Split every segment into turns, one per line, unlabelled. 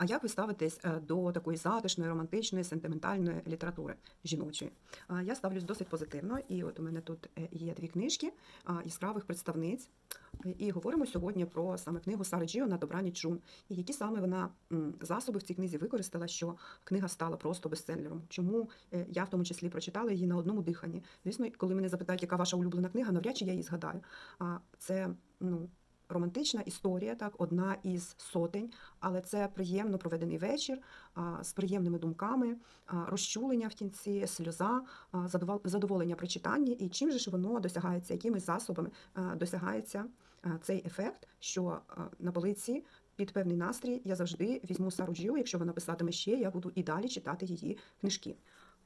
А як ви ставитесь е, до такої затишної, романтичної, сентиментальної літератури жіночої? Я ставлюсь досить позитивно, і от у мене тут е, є дві книжки яскравих представниць. І говоримо сьогодні про саме книгу Сари Джіо на добраніч Джун. І які саме вона засоби в цій книзі використала, що книга стала просто бестселером. Чому е, я в тому числі прочитала її на одному диханні? Звісно, коли мене запитають, яка ваша улюблена книга, навряд чи я її згадаю. А це ну. Романтична історія, так, одна із сотень, але це приємно проведений вечір з приємними думками, розчулення в кінці, сльоза, задоволення при читанні. І чим же ж воно досягається, якими засобами досягається цей ефект, що на полиці під певний настрій я завжди візьму Сару Джіо, якщо вона писатиме ще, я буду і далі читати її книжки.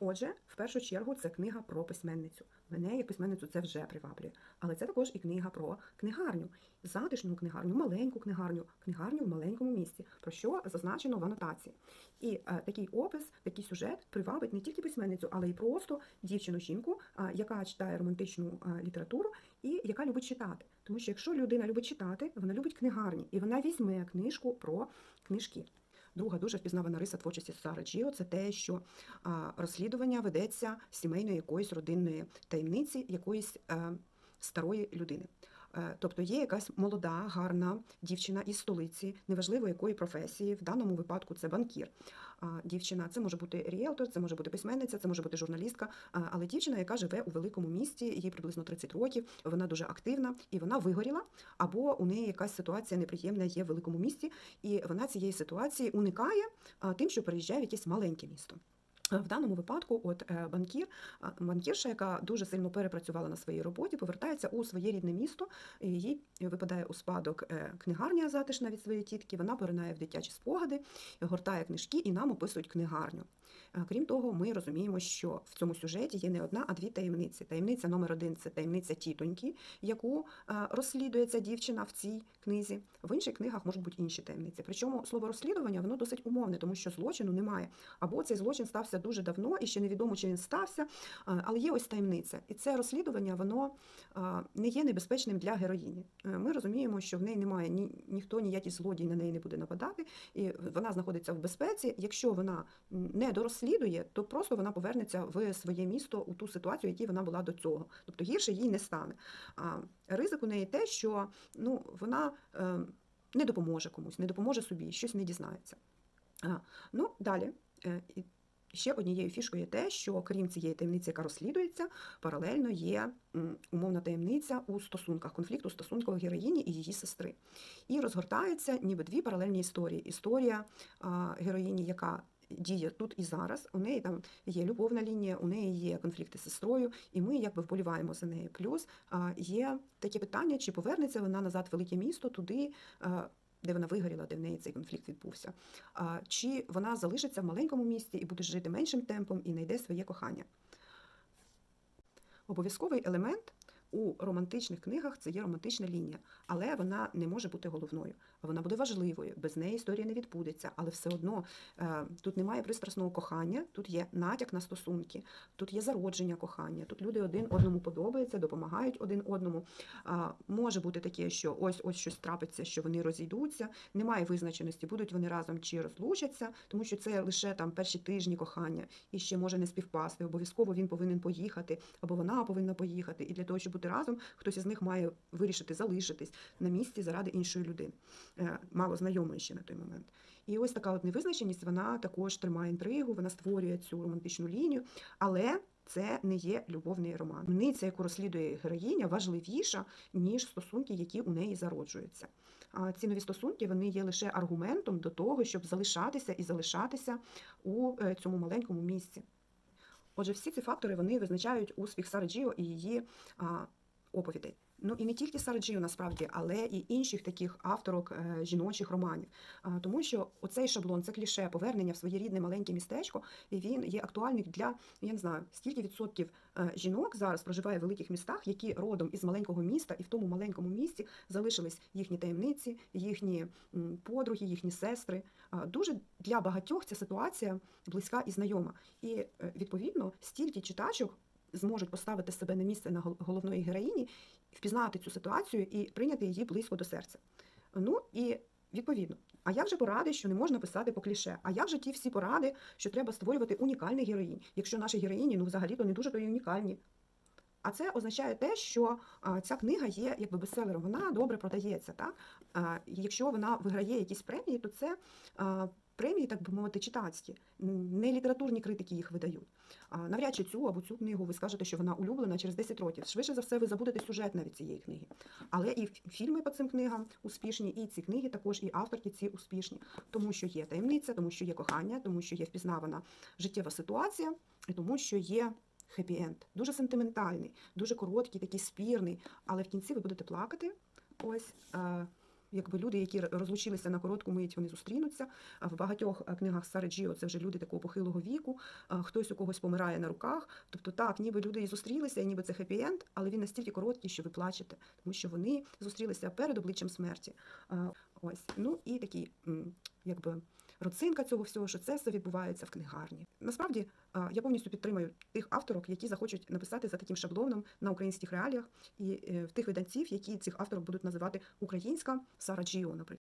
Отже, в першу чергу це книга про письменницю. Мене як письменницю це вже приваблює. Але це також і книга про книгарню, затишну книгарню, маленьку книгарню, книгарню в маленькому місті, про що зазначено в анотації. І е, такий опис, такий сюжет привабить не тільки письменницю, але й просто дівчину-жінку, е, яка читає романтичну е, літературу і яка любить читати. Тому що якщо людина любить читати, вона любить книгарні, і вона візьме книжку про книжки. Друга дуже впізнавана риса творчості Сари Джіо це те, що розслідування ведеться сімейної якоїсь родинної таємниці якоїсь е, старої людини. Е, Тобто є якась молода, гарна дівчина із столиці, неважливо якої професії, в даному випадку це банкір. Дівчина це може бути ріелтор, це може бути письменниця, це може бути журналістка, але дівчина, яка живе у великому місті, їй приблизно 30 років, вона дуже активна і вона вигоріла, або у неї якась ситуація неприємна є в великому місті, і вона цієї ситуації уникає тим, що переїжджає в якесь маленьке місто. В даному випадку, от е, банкір, банкірша, яка дуже сильно перепрацювала на своїй роботі, повертається у своє рідне місто. Їй випадає у спадок е, книгарня затишна від своєї тітки. Вона поринає в дитячі спогади, гортає книжки і нам описують книгарню. Е, Крім того, ми розуміємо, що в цьому сюжеті є не одна, а дві таємниці. Таємниця номер один це таємниця тітоньки, яку е, розслідує ця дівчина в цій книзі. В інших книгах можуть бути інші таємниці. Причому слово розслідування воно досить умовне, тому що злочину немає. Або цей злочин стався дуже давно і ще невідомо, чи він стався. е, Але є ось таємниця. І це розслідування воно не є небезпечним для героїні. Ми розуміємо, що в неї немає ні ніхто, ніякий злодій на неї не буде нападати, і вона знаходиться в безпеці. Якщо вона не дорозслідує, то просто вона повернеться в своє місто у ту ситуацію, в якій вона була до цього. Тобто гірше їй не стане. А ризик у неї те, що ну, вона е, не допоможе комусь, не допоможе собі, щось не дізнається. Ну, далі. е, Ще однією фішкою є те, що крім цієї таємниці, яка розслідується, паралельно є умовна таємниця у стосунках, конфлікту у стосунках героїні і її сестри. І розгортаються ніби дві паралельні історії. Історія героїні, яка діє тут і зараз. У неї там є любовна лінія, у неї є конфлікти з сестрою, і ми якби вболіваємо за неї. Плюс є таке питання, чи повернеться вона назад в велике місто туди. Де вона вигоріла, де в неї цей конфлікт відбувся. А, Чи вона залишиться в маленькому місті і буде жити меншим темпом і знайде своє кохання? Обов'язковий елемент у романтичних книгах це є романтична лінія, але вона не може бути головною. Вона буде важливою, без неї історія не відбудеться, але все одно е, тут немає пристрасного кохання, тут є натяк на стосунки, тут є зародження кохання, тут люди один одному подобаються, допомагають один одному. Може бути таке, що ось ось щось трапиться, що вони розійдуться, немає визначеності, будуть вони разом чи розлучаться, тому що це лише там перші тижні кохання і ще може не співпасти. Обов'язково він повинен поїхати, або вона повинна поїхати. І для того, щоб бути разом, хтось із них має вирішити залишитись на місці заради іншої людини, е, мало знайомої ще на той момент. І ось така от невизначеність, вона також тримає інтригу, вона створює цю романтичну лінію, але. Це не є любовний роман. Ниця, яку розслідує героїня, важливіша, ніж стосунки, які у неї зароджуються. А ці нові стосунки вони є лише аргументом до того, щоб залишатися і залишатися у е, цьому маленькому місці. Отже, всі ці фактори вони визначають успіх Сари Джіо і її оповідей. Ну і не тільки Сари насправді, але і інших таких авторок е, жіночих романів. Тому що оцей шаблон, це кліше повернення в своє рідне маленьке містечко, і він є актуальним для я не знаю, скільки відсотків е, жінок зараз проживає в великих містах, які родом із маленького міста, і в тому маленькому місті залишились їхні таємниці, їхні подруги, їхні сестри. Дуже для багатьох ця ситуація близька і знайома. І е, відповідно стільки читачок зможуть поставити себе на місце на головної героїні, впізнати цю ситуацію і прийняти її близько до серця. Ну і відповідно, А як же поради, що не можна писати по кліше? А як же ті всі поради, що треба створювати унікальних героїнь, якщо наші героїні ну взагалі-то не дуже то й унікальні? А це означає те, що ця книга є якби бестселером, вона добре продається. Так? Якщо вона виграє якісь премії, то це премії, так би мовити, читацькі, не літературні критики їх видають. А, навряд чи цю або цю книгу ви скажете, що вона улюблена через 10 років. Швидше за все, ви забудете сюжет навіть цієї книги. Але і фільми по цим книгам успішні, і ці книги також, і авторки ці успішні, тому що є таємниця, тому що є кохання, тому що є впізнавана життєва ситуація, і тому що є хеппі-енд. Дуже сентиментальний, дуже короткий, такий спірний, але в кінці ви будете плакати. Ось. Якби люди, які розлучилися на коротку мить, вони зустрінуться. А В багатьох е, книгах Сараджіо це вже люди такого похилого віку, хтось у когось помирає на руках. Тобто, так, ніби люди і зустрілися, і ніби це хеппі-енд, але він настільки короткий, що ви плачете, тому що вони зустрілися перед обличчям смерті. Ось. Ну і такий, якби. Родзинка цього всього, що це все відбувається в книгарні. Насправді я повністю підтримую тих авторок, які захочуть написати за таким шаблоном на українських реаліях, і е, в тих видавців, які цих авторок будуть називати українська Сара Джіо, наприклад.